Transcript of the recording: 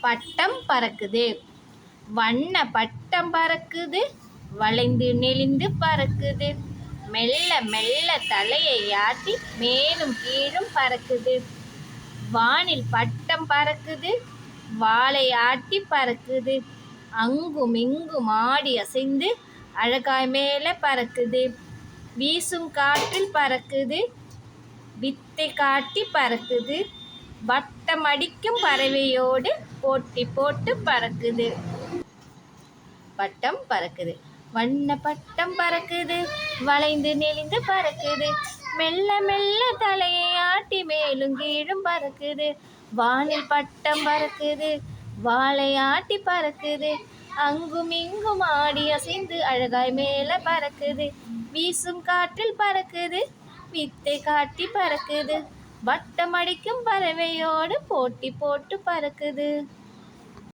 பட்டம் பறக்குது. வண்ண பட்டம் பறக்குது. வளைந்து நெளிந்து பறக்குது. மெல்ல மெல்ல தலையை ஆட்டி மேலும் கீழும் பறக்குது. வானில் பட்டம் பறக்குது. வாழை ஆட்டி பறக்குது. அங்கும் இங்கும் ஆடி அசைந்து அழகாய் மேலே பறக்குது. வீசும் காற்றில் பறக்குது. வித்தை காட்டி பறக்குது. வட்டம் அடிக்கும் பறவையோடு போட்டி போட்டு பறக்குது. பட்டம் பறக்குது. வண்ண பட்டம் பறக்குது. வளைந்து நெளிந்து பறக்குது. மெல்ல மெல்ல தலையை ஆட்டி மேலும் கீழும் பறக்குது. வானில் பட்டம் பறக்குது. வாழை ஆட்டி பறக்குது. அங்கும் இங்கும் ஆடி அசைந்து அழகாய் மேலே பறக்குது. வீசும் காற்றில் பறக்குது. வித்தை காட்டி பறக்குது. வட்டமடிக்கும் பறவையோடு போட்டி போட்டு பறக்குது.